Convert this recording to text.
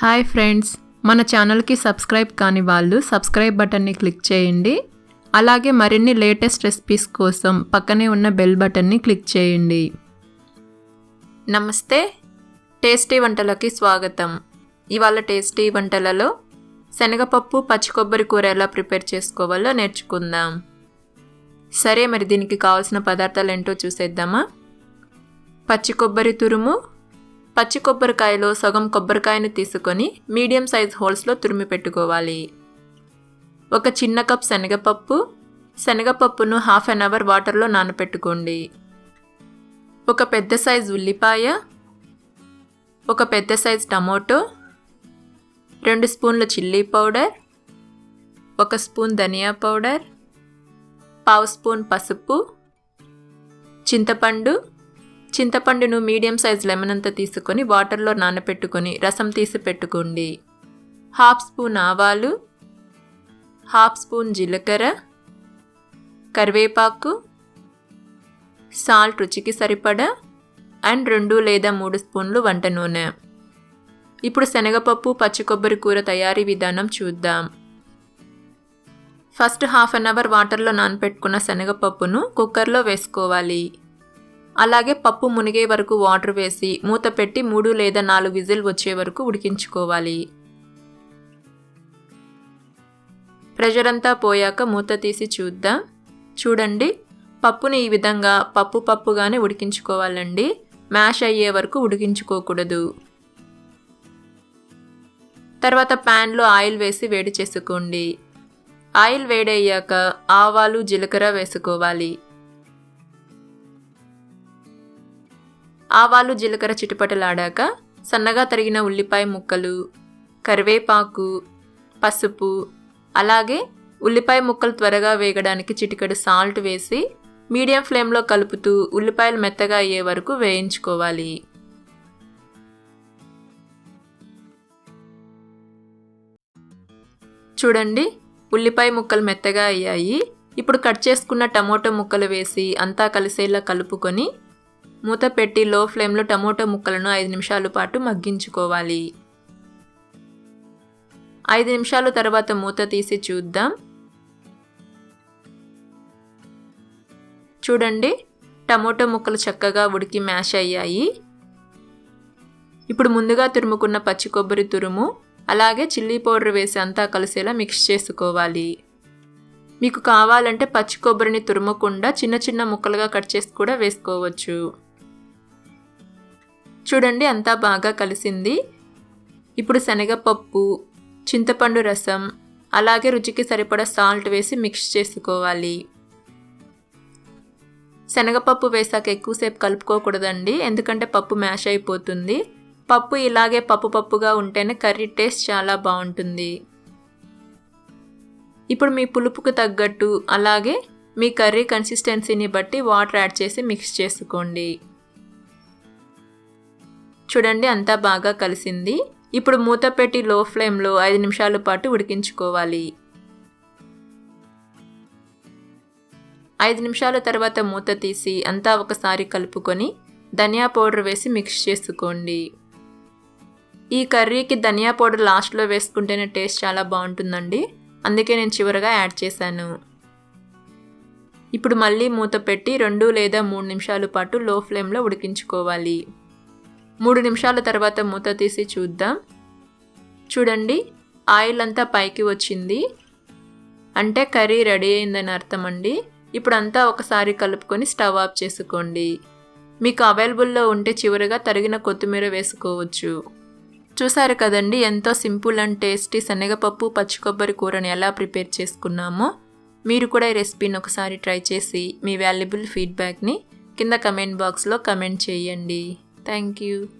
Hi friends మన ఛానల్కి subscribe కాని వాళ్ళు సబ్స్క్రైబ్ బటన్ని క్లిక్ చేయండి. అలాగే మరిన్ని లేటెస్ట్ రెసిపీస్ కోసం పక్కనే ఉన్న బెల్ బటన్ని క్లిక్ చేయండి. నమస్తే టేస్టీ వంటలకి స్వాగతం. ఇవాళ టేస్టీ వంటలలో శనగపప్పు పచ్చి కొబ్బరి కూర ఎలా ప్రిపేర్ చేసుకోవాలో నేర్చుకుందాం. సరే మరి దీనికి కావాల్సిన పదార్థాలు ఏంటో చూసేద్దామా? పచ్చి కొబ్బరి తురుము పచ్చి కొబ్బరికాయలో సగం కొబ్బరికాయను తీసుకొని మీడియం సైజ్ హోల్స్లో తురిమి పెట్టుకోవాలి. ఒక చిన్న కప్ శనగపప్పు శనగపప్పును హాఫ్ అన్ అవర్ వాటర్లో నానపెట్టుకోండి. ఒక పెద్ద సైజ్ ఉల్లిపాయ ఒక పెద్ద సైజ్ టమోటో రెండు స్పూన్ల చిల్లీ పౌడర్ ఒక స్పూన్ ధనియా పౌడర్ పావు స్పూన్ పసుపు చింతపండు చింతపండును మీడియం సైజ్ లెమన్ అంతా తీసుకొని వాటర్లో నానపెట్టుకొని రసం తీసి పెట్టుకోండి. హాఫ్ స్పూన్ ఆవాలు హాఫ్ స్పూన్ జీలకర్ర కరివేపాకు సాల్ట్ రుచికి సరిపడా అండ్ రెండు లేదా మూడు స్పూన్లు వంట నూనె. ఇప్పుడు శనగపప్పు పచ్చి కొబ్బరి కూర తయారీ విధానం చూద్దాం. ఫస్ట్ హాఫ్ అన్ అవర్ వాటర్లో నానపెట్టుకున్న శనగపప్పును కుక్కర్లో వేసుకోవాలి. అలాగే పప్పు మునిగే వరకు వాటర్ వేసి మూత పెట్టి మూడు లేదా నాలుగు విజిల్ వచ్చే వరకు ఉడికించుకోవాలి. ప్రెషర్ అంతా పోయాక మూత తీసి చూద్దాం. చూడండి పప్పుని ఈ విధంగా పప్పు పప్పుగానే ఉడికించుకోవాలండి. మ్యాష్ అయ్యే వరకు ఉడికించుకోకూడదు. తర్వాత ప్యాన్లో ఆయిల్ వేసి వేడి చేసుకోండి. ఆయిల్ వేడయ్యాక ఆవాలు జీలకర్ర వేసుకోవాలి. ఆవాలు జీలకర్ర చిటిపటలాడాక సన్నగా తరిగిన ఉల్లిపాయ ముక్కలు కరివేపాకు పసుపు అలాగే ఉల్లిపాయ ముక్కలు త్వరగా వేగడానికి చిటికెడు సాల్ట్ వేసి మీడియం ఫ్లేమ్లో కలుపుతూ ఉల్లిపాయలు మెత్తగా అయ్యే వరకు వేయించుకోవాలి. చూడండి ఉల్లిపాయ ముక్కలు మెత్తగా అయ్యాయి. ఇప్పుడు కట్ చేసుకున్న టమోటో ముక్కలు వేసి అంతా కలిసేలా కలుపుకొని మూత పెట్టి లో ఫ్లేమ్లో టమోటో ముక్కలను ఐదు నిమిషాల పాటు మగ్గించుకోవాలి. ఐదు నిమిషాల తర్వాత మూత తీసి చూద్దాం. చూడండి టమోటో ముక్కలు చక్కగా ఉడికి మ్యాష్ అయ్యాయి. ఇప్పుడు ముందుగా తురుముకున్న పచ్చి కొబ్బరి తురుము అలాగే చిల్లీ పౌడర్ వేసి అంతా కలిసేలా మిక్స్ చేసుకోవాలి. మీకు కావాలంటే పచ్చి కొబ్బరిని తురుమకుండా చిన్న చిన్న ముక్కలుగా కట్ చేసి కూడా వేసుకోవచ్చు. చూడండి అంతా బాగా కలిసింది. ఇప్పుడు శనగపప్పు చింతపండు రసం అలాగే రుచికి సరిపడా సాల్ట్ వేసి మిక్స్ చేసుకోవాలి. శనగపప్పు వేసాక ఎక్కువసేపు కలుపుకోకూడదండి ఎందుకంటే పప్పు మ్యాష్ అయిపోతుంది. పప్పు ఇలాగే పప్పు పప్పుగా ఉంటేనే కర్రీ టేస్ట్ చాలా బాగుంటుంది. ఇప్పుడు మీ పులుపుకు తగ్గట్టు అలాగే మీ కర్రీ కన్సిస్టెన్సీని బట్టి వాటర్ యాడ్ చేసి మిక్స్ చేసుకోండి. చూడండి అంతా బాగా కలిసింది. ఇప్పుడు మూత పెట్టి లో ఫ్లేమ్లో ఐదు నిమిషాల పాటు ఉడికించుకోవాలి. ఐదు నిమిషాల తర్వాత మూత తీసి అంతా ఒకసారి కలుపుకొని ధనియా పౌడర్ వేసి మిక్స్ చేసుకోండి. ఈ కర్రీకి ధనియా పౌడర్ లాస్ట్లో వేసుకుంటేనే టేస్ట్ చాలా బాగుంటుందండి. అందుకే నేను చివరగా యాడ్ చేశాను. ఇప్పుడు మళ్ళీ మూత పెట్టి రెండు లేదా మూడు నిమిషాల పాటు లో ఫ్లేమ్లో ఉడికించుకోవాలి. మూడు నిమిషాల తర్వాత మూత తీసి చూద్దాం. చూడండి ఆయిల్ అంతా పైకి వచ్చింది. అంటే కర్రీ రెడీ అయిందని అర్థం అండి ఇప్పుడు అంతా ఒకసారి కలుపుకొని స్టవ్ ఆఫ్ చేసుకోండి. మీకు అవైలబుల్లో ఉంటే చివరిగా తరిగిన కొత్తిమీర వేసుకోవచ్చు. చూసారు కదండి ఎంతో సింపుల్ అండ్ టేస్టీ శనగపప్పు పచ్చి కొబ్బరి కూరని ఎలా ప్రిపేర్ చేసుకున్నామో? మీరు కూడా ఈ రెసిపీని ఒకసారి ట్రై చేసి మీ వాల్యుబుల్ ఫీడ్బ్యాక్ని కింద కమెంట్ బాక్స్లో కమెంట్ చేయండి. Thank you.